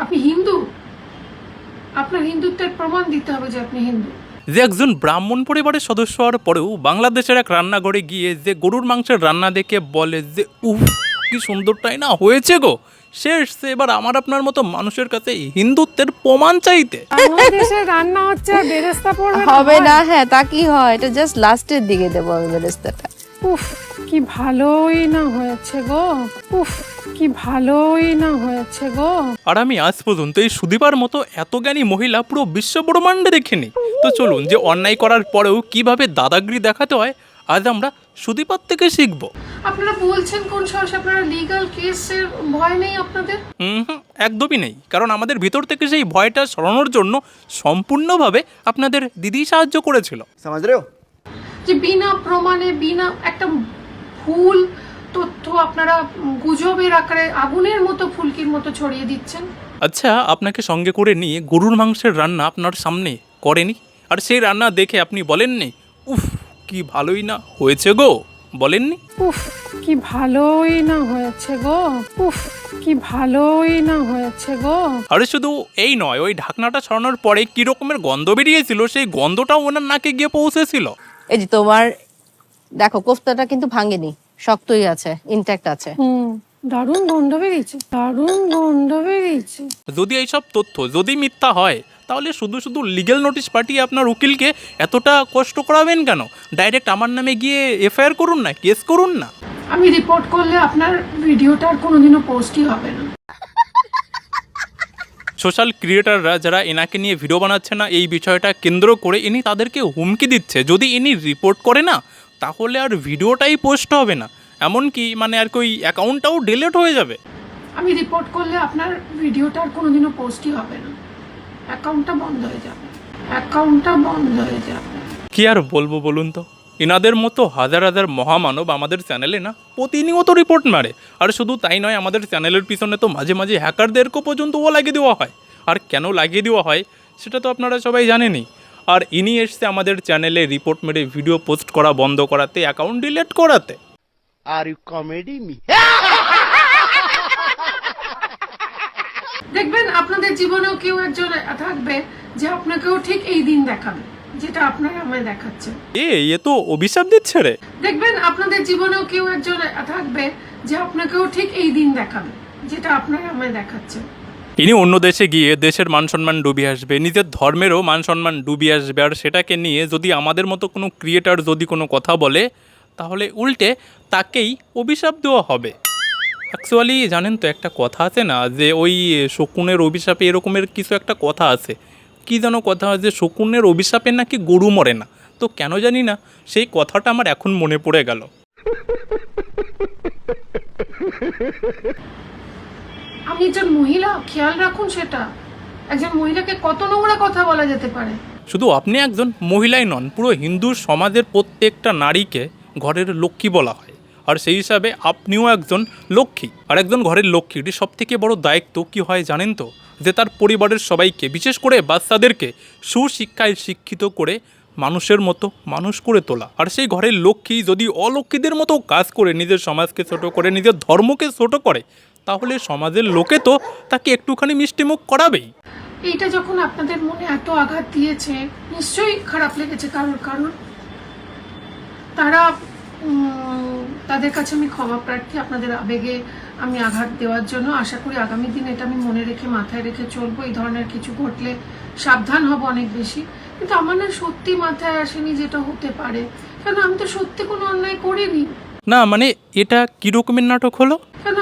আপনি হিন্দু? আপনার হিন্দুত্বের প্রমাণ দিতে হবে যে আপনি হিন্দু। যে একজন ব্রাহ্মণ পরিবারের সদস্য হওয়ার পরেও বাংলাদেশের এক রান্নাঘরে গিয়ে যে গরুর মাংসের রান্না দেখে বলে যে উফ কি সুন্দরটাই না হয়েছে গো। সে এবার আমার আপনার মতো মানুষের কাছে হিন্দুত্বের প্রমাণ চাইতে। বাংলাদেশের রান্না হচ্ছে বেরেস্তা পড়বে হবে না হ্যাঁ। তা কি হয়? এটা জাস্ট লাস্টের দিকে দেবো আমি বেরেস্তাটা। উফ। কি ভালোই না হয়েছে গো। উফ কি ভালোই না হয়েছে গো। আর আমি আজ পর্যন্ত এই সুদীপার মতো এত জ্ঞানী মহিলা পুরো বিশ্ব ব্রহ্মাণ্ডে দেখিনি। তো চলুন যে অন্যায় করার পরেও কীভাবে দাদাগিরি দেখাতে হয় আজ আমরা সুদীপার থেকে শিখব। আপনারা বলছেন কোন সাহস আপনারা লিগ্যাল কেসের ভয় নেই আপনাদের? হুম একদমই নেই। কারণ আমাদের ভিতর থেকে সেই ভয়টা সরানোর জন্য সম্পূর্ণভাবে আপনাদের দিদি সাহায্য করেছিল। সমাজ যে বিনা প্রমাণে বিনা একটা ভুল তথ্য আপনারা গুজবের আকারে আগুনের মতো ফুলকির মতো ছড়িয়ে দিচ্ছেন। আচ্ছা আপনাকে সঙ্গে করে নিয়ে গরুর মাংসের রান্না আপনার সামনে করেনি? আর সেই রান্না দেখে আপনি বলেননি উফ কি ভালোই না হয়েছে গো? বলেননি? উফ কি ভালোই না হয়েছে গো। উফ কি ভালোই না হয়েছে গো। আরে শুধু এই নয় ওই ঢাকনাটা সরানোর পরে কি রকমের গন্ধ বেরিয়েছিল সেই গন্ধটাও ওনার নাকে গিয়ে পৌঁছেছিল। এই যে তোমার দেখো কোফতাটা কিন্তু ভাঙেনি শক্তই আছে ইনট্যাক্ট আছে। হুম দারুণ গন্ধ বেরিয়েছে দারুণ গন্ধ বেরিয়েছে। যদি এইসব তথ্য যদি মিথ্যা হয় তাহলে শুধু শুধু লিগেল নোটিশ পাঠিয়ে আপনার উকিলকে এতটা কষ্ট করাবেন কেন? ডাইরেক্ট আমার নামে গিয়ে এফআইআর করুন না কেস করুন না। আমি রিপোর্ট করলে আপনার ভিডিওটা আর কোনোদিনও পোস্টই হবে না। সোশ্যাল ক্রিয়েটাররা যারা এনাকে নিয়ে ভিডিও বানাচ্ছে না এই বিষয়টা কেন্দ্র করে ইনি তাদেরকে হুমকি দিচ্ছে। যদি ইনি রিপোর্ট করে না তাহলে আর ভিডিওটাই পোস্ট হবে না। এমনকি মানে আর কি ওই অ্যাকাউন্টটাও ডিলিট হয়ে যাবে। আমি রিপোর্ট করলে আপনার ভিডিওটা আর কোনোদিনও পোস্টই হবে না। অ্যাকাউন্টটা বন্ধ হয়ে যাবে। অ্যাকাউন্টটা বন্ধ হয়ে যাবে। কি আর বলব বলুন তো? এনাদের মতো হাজার হাজার মহামানব আমাদের চ্যানেলে না প্রতিনিয়ত রিপোর্ট মারে। আর শুধু তাই নয় আমাদের চ্যানেলের পিছনে তো মাঝে মাঝে হ্যাকারদেরকেও পর্যন্ত ও লাগিয়ে দেওয়া হয়। আর কেন লাগিয়ে দেওয়া হয় সেটা তো আপনারা সবাই জানেনই। আর ইনি এসছে আমাদের চ্যানেলে রিপোর্ট মেরে ভিডিও পোস্ট করা বন্ধ করাতে অ্যাকাউন্ট ডিলেট করাতে। আর ইউ কমেডি মি দেখবেন আপনাদের জীবনেও কেউ একজন থাকবে যে আপনাকেও ঠিক এই দিন দেখাবে যেটা আপনারা আমায় দেখাচ্ছেন। এ এ তো অভিশাপ দিচ্ছে রে। দেখবেন আপনাদের জীবনেও কেউ একজন থাকবে যে আপনাকেও ঠিক এই দিন দেখাবে যেটা আপনারা আমায় দেখাচ্ছেন। ইনি অন্য দেশে গিয়ে দেশের মান সম্মান ডুবিয়ে আসবে, নিজের ধর্মেরও মান সম্মান ডুবিয়ে আসবে। আর সেটাকে নিয়ে যদি আমাদের মতো কোনো ক্রিয়েটার যদি কোনো কথা বলে, তাহলে উল্টে তাকেই অভিশাপ দেওয়া হবে। অ্যাকচুয়ালি জানেন তো একটা কথা আছে না, যে ওই শকুনের অভিশাপে এরকমের কিছু একটা কথা আছে। কী যেন কথা আছে শকুনের অভিশাপে নাকি গরু মরে না। তো কেন জানি না, সেই কথাটা আমার এখন মনে পড়ে গেল। আমি একজন মহিলা, খেয়াল রাখুন সেটা। একজন মহিলাকে কত নোংরা কথা বলা যেতে পারে? শুধু আপনি একজন মহিলাই নন, পুরো হিন্দু সমাজের প্রত্যেকটা নারীকে ঘরের লক্ষ্মী বলা হয়। আর সেই হিসাবে আপনিও একজন লক্ষ্মী। আর একজন ঘরের লক্ষ্মীর সব থেকে বড় দায়িত্ব কি হয় জানেন তো? যে তার পরিবারের সবাইকে, বিশেষ করে বাচ্চাদেরকে, সুশিক্ষায় শিক্ষিত করে মানুষের মতো মানুষ করে তোলা। আর সেই ঘরের লক্ষ্মী যদি অলক্ষ্মীদের মতো কাজ করে, নিজের সমাজকে ছোট করে, নিজের ধর্মকে ছোট করে তাহলে সমাজের লোকে তো তাকে একটুখানি মিষ্টিমুখ করাবেই। এইটা যখন আপনাদের মনে এত আঘাত দিয়েছে, নিশ্চয়ই খারাপ লেগেছে কারোর কারণ তারা তাদের কাছে আমি ক্ষমা প্রার্থী, আপনাদের আবেগে আমি আঘাত দেওয়ার জন্য আশা করি আগামী দিন এটা আমি মনে রেখে মাথায় রেখে চলবো। এই ধরনের কিছু ঘটলে সাবধান হব অনেক বেশি। কিন্তু আমার না সত্যি মাথায় আসেনি যেটা হতে পারে। কারণ আমি তো সত্যি কোনো অন্যায় করিনি। না মানে এটা কী রকমের নাটক হলো?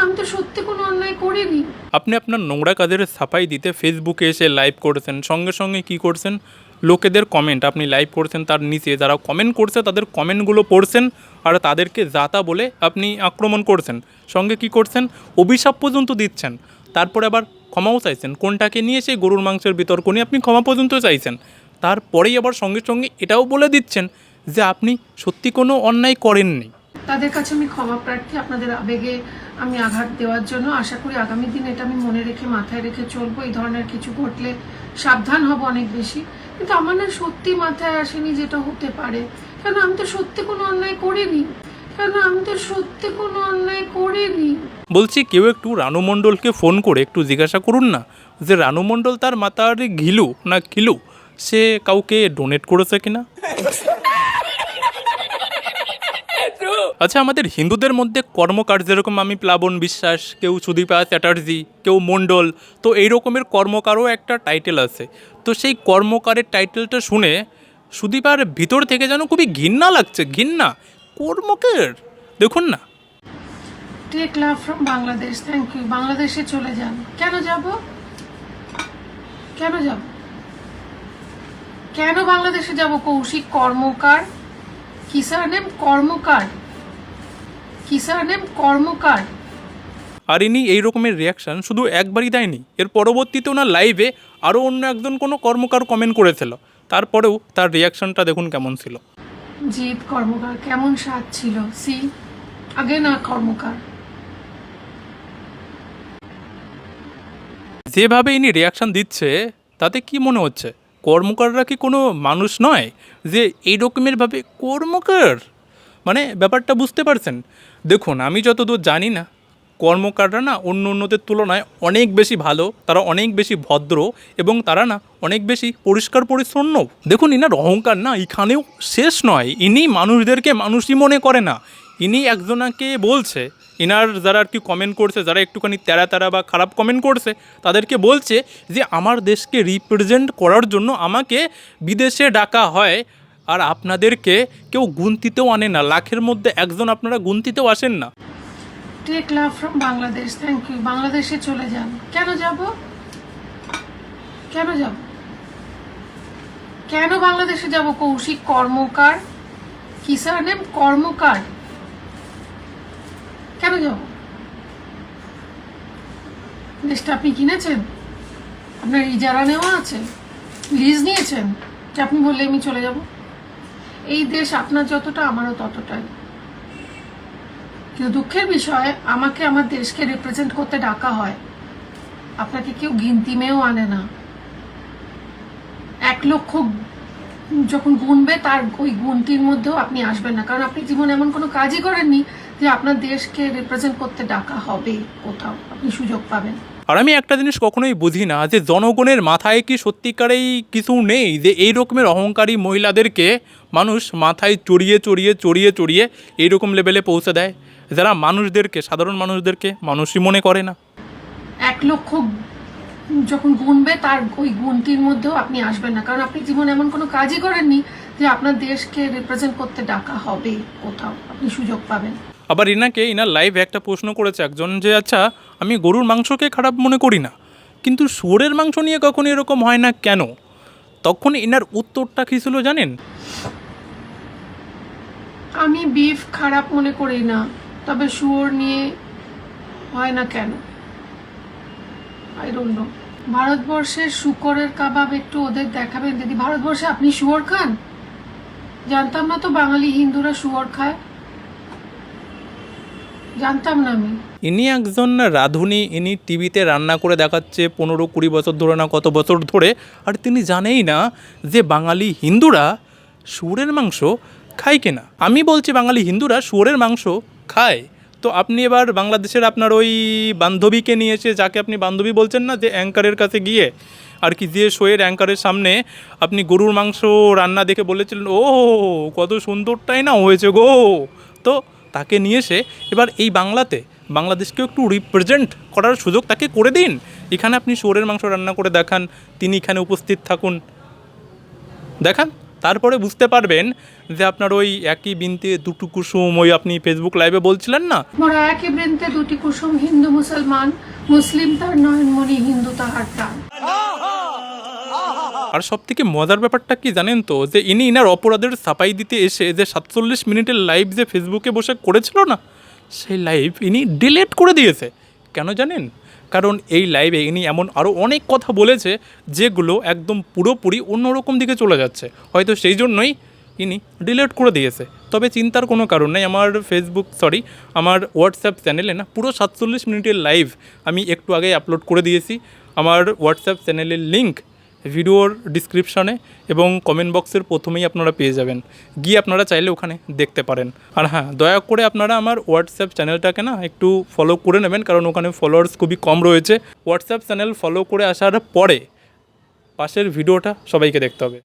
আমি তো সত্যি কোনো অন্যায় করিনি। আপনি আপনার নোংরা কাজের সাফাই দিতে ফেসবুকে এসে লাইভ করছেন সঙ্গে সঙ্গে কি করছেন? লোকেদের কমেন্ট আপনি লাইভ করছেন তার নিচে যারা কমেন্ট করছে তাদের কমেন্টগুলো পড়ছেন আর তাদেরকে যাতা বলে আপনি আক্রমণ করছেন। সঙ্গে কি করছেন? অভিশাপ পর্যন্ত দিচ্ছেন। তারপরে আবার ক্ষমাও চাইছেন। কোনটাকে নিয়ে সেই গরুর মাংসের বিতর্ক নিয়ে আপনি ক্ষমা পর্যন্ত চাইছেন। তারপরেই আবার সঙ্গে সঙ্গে এটাও বলে দিচ্ছেন যে আপনি সত্যি কোনো অন্যায় করেননি। তাদের কাছে আমি ক্ষমা প্রার্থী, আপনাদের আবেগে আমি আঘাত দেওয়ার জন্য আশা করি আগামী দিন এটা আমি মনে রেখে, মাথায় রেখে চলবো। এই ধরনের কিছু ঘটলে সাবধান হব অনেক বেশি। কিন্তু আমার না সত্যি মাথায় আসেনি যেটা হতে পারে। কারণ আমি তো সত্যি কোনো অন্যায় করিনি। কেন? আমি তো সত্যি কোনো অন্যায় করিনি। বলছি, কেউ একটু রানু মণ্ডলকে ফোন করে একটু জিজ্ঞাসা করুন না যে রানু মণ্ডল তার মাতার ঘিলু না খিলু? সে কাউকে ডোনেট করেছে কিনা? আচ্ছা আমাদের হিন্দুদের মধ্যে কর্মকার যেরকম আমি, প্লাবন বিশ্বাস, কেউ সুদীপা চ্যাটার্জি, কেউ মণ্ডল, তো এই রকমের কর্মকারও একটা টাইটেল আছে। তো সেই কর্মকারের টাইটেলটা শুনে সুদীপার ভিতর থেকে যেন খুবই ঘৃণা লাগছে, ঘৃণা। কর্মকার, দেখুন না। Take love from Bangladesh thank you বাংলাদেশে চলে যান। কেন যাব? কেন যাব? কেন বাংলাদেশে যাব কৌশিক কর্মকার? কিসার নেম কর্মকার। নেম কর্মকার। আর ইনি এই রকমের রিয়াকশান শুধু একবারই দেয়নি এর পরবর্তীতে ওনার লাইভে আরও অন্য একজন কোনো কর্মকার কমেন্ট করেছিল। তারপরেও তার রিয়াকশানটা দেখুন কেমন ছিল। জিৎ কর্মকার কেমন স্বাদ ছিল? সি আগে না কর্মকার? যেভাবে ইনি রিয়াকশান দিচ্ছে তাতে কি মনে হচ্ছে? কর্মকাররা কি কোনো মানুষ নয়? যে এই রকমের ভাবে কর্মকার? মানে ব্যাপারটা বুঝতে পারছেন? দেখুন, আমি যতদূর জানি না, কর্মকাররা না অন্য অন্যদের তুলনায় অনেক বেশি ভালো, তারা অনেক বেশি ভদ্র এবং তারা না অনেক বেশি পরিষ্কার পরিচ্ছন্ন। দেখুন, ইনার অহংকার না এখানেও শেষ নয়। ইনি মানুষদেরকে মানুষই মনে করে না। ইনি একজনাকে বলছে, ইনার যারা আর কি কমেন্ট করছে, যারা একটুখানি তেরা তেরা বা খারাপ কমেন্ট করছে, তাদেরকে বলছে যে, আমার দেশকে রিপ্রেজেন্ট করার জন্য আমাকে বিদেশে ডাকা হয় আর আপনাদেরকে কেউ গুনতিতেও আনে না। লাখের মধ্যে একজন আপনারা গুনতিতেও আসেন না। Take love from Bangladesh thank you বাংলাদেশে চলে যান। কেন যাব? কেন যাব? কেন বাংলাদেশে যাব, কৌশিক? কর্মকার? কিসার নেম কর্মকার? কেন যাব? দেশটা আপনি কিনেছেন? আপনার ইজারা নেওয়া আছে? লিজ নিয়েছেন? যে আপনি বললে আমি চলে যাব। এই দেশ আপনার যতটা, আমারও ততটাই। কিন্তু দুঃখের বিষয়, আমাকে আমার দেশকে রিপ্রেজেন্ট করতে ডাকা হয়। আপনাকে কেউ গিনতিমেও আনে না। এক লক্ষ যখন গুনবে, তার ওই গুনতির মধ্যেও আপনি আসবেন না। কারণ আপনি জীবনে এমন কোনো কাজই করেননি যে আপনার দেশকে রিপ্রেজেন্ট করতে ডাকা হবে কোথাও। আপনি সুযোগ পাবেন। আর আমি একটা জিনিস কখনোই বুঝি না যে জনগণের মাথায় কি সত্যিকারেই কিছু নেই যে এই রকমের অহংকারী মহিলাদেরকে মানুষ মাথায় চড়িয়ে চড়িয়ে চড়িয়ে চড়িয়ে এই রকম লেভেলে পৌঁছে দেয়। যারা মানুষদেরকে, সাধারণ মানুষদেরকে মানুষই মনে করে না। এক লক্ষ যখন গুনবে তার ওই গুনতির মধ্যেও আপনি আসবেন না। কারণ আপনি জীবনে এমন কোনো কাজই করেননি যে আপনার দেশকে রিপ্রেজেন্ট করতে ডাকা হবে কোথাও। আপনি সুযোগ পাবেন। আবার ইনাকে ইনার লাইভে একটা প্রশ্ন করেছে একজন যে আচ্ছা আমি গরুর মাংসকে খারাপ মনে করি না, কিন্তু শুয়োরের মাংস নিয়ে কখনো এরকম হয় না কেন? তখন ইনার উত্তরটা কী ছিল জানেন? আমি বিফ খারাপ মনে করি না, তবে শুয়োর নিয়ে হয় না কেন? আই ডোন্ট নো ভারতবর্ষের শুকরের কাবাব একটু ওদের দেখাবেন দিদি ভারতবর্ষে আপনি শুয়োর খান? জানতাম না তো বাঙালি হিন্দুরা শুয়োর খায়। জানতাম না আমি। ইনি একজন রাঁধুনি, ইনি টিভিতে রান্না করে দেখাচ্ছে পনেরো কুড়ি বছর ধরে না কত বছর ধরে, আর তিনি জানেই না যে বাঙালি হিন্দুরা শুয়োরের মাংস খায় কিনা। আমি বলছি বাঙালি হিন্দুরা শুয়োরের মাংস খায়। তো আপনি এবার বাংলাদেশের আপনার ওই বান্ধবীকে নিয়ে এসে, যাকে আপনি বান্ধবী বলছেন না, যে অ্যাঙ্কারের কাছে গিয়ে, আর কি যে শোয়ের অ্যাঙ্কারের সামনে আপনি গরুর মাংস রান্না দেখে বলেছিলেন ও কত সুন্দরটাই না হয়েছে গো। তো তাকে নিয়ে এসে এবার এই বাংলাতে বাংলাদেশকেও একটু রিপ্রেজেন্ট করার সুযোগ তাকে করে দিন। এখানে আপনি শুয়োরের মাংস রান্না করে দেখান তিনি এখানে উপস্থিত থাকুন। দেখান তারপরে বুঝতে পারবেন যে আপনার ওই একই বিনতে দুটো কুসুম ওই আপনি ফেসবুক লাইভে বলছিলেন না? মোরা একই বৃন্তে দুটি কুসুম হিন্দু মুসলমান মুসলিম তার নয়নমণি হিন্দু তাহার প্রাণ। আর সব থেকে মজার ব্যাপারটা কি জানেন তো, যে ইনি ইনার অপরাধের সাপাই দিতে এসে যে সাতচল্লিশ মিনিটের লাইভ যে ফেসবুকে বসে করেছিল না, সেই লাইভ ইনি ডিলেট করে দিয়েছে। কেন জানেন? কারণ এই লাইভে ইনি এমন আরও অনেক কথা বলেছে, যেগুলো একদম পুরোপুরি অন্যরকম দিকে চলে যাচ্ছে। হয়তো সেই জন্যই ইনি ডিলেট করে দিয়েছে। তবে চিন্তার কোনো কারণ নেই, আমার ফেসবুক সরি আমার হোয়াটসঅ্যাপ চ্যানেলে না, পুরো সাতচল্লিশ মিনিটের লাইভ আমি একটু আগে আপলোড করে দিয়েছি। আমার হোয়াটসঅ্যাপ চ্যানেলের লিঙ্ক ভিডিওর ডিসক্রিপশানে এবং কমেন্ট বক্সের প্রথমেই আপনারা পেয়ে যাবেন। গিয়ে আপনারা চাইলে ওখানে দেখতে পারেন। আর হ্যাঁ দয়া করে আপনারা আমার হোয়াটসঅ্যাপ চ্যানেলটাকে না একটু ফলো করে নেবেন, কারণ ওখানে ফলোয়ার্স খুবই কম রয়েছে। হোয়াটসঅ্যাপ চ্যানেল ফলো করে আসার পরে পাশের ভিডিওটা সবাইকে দেখতে হবে।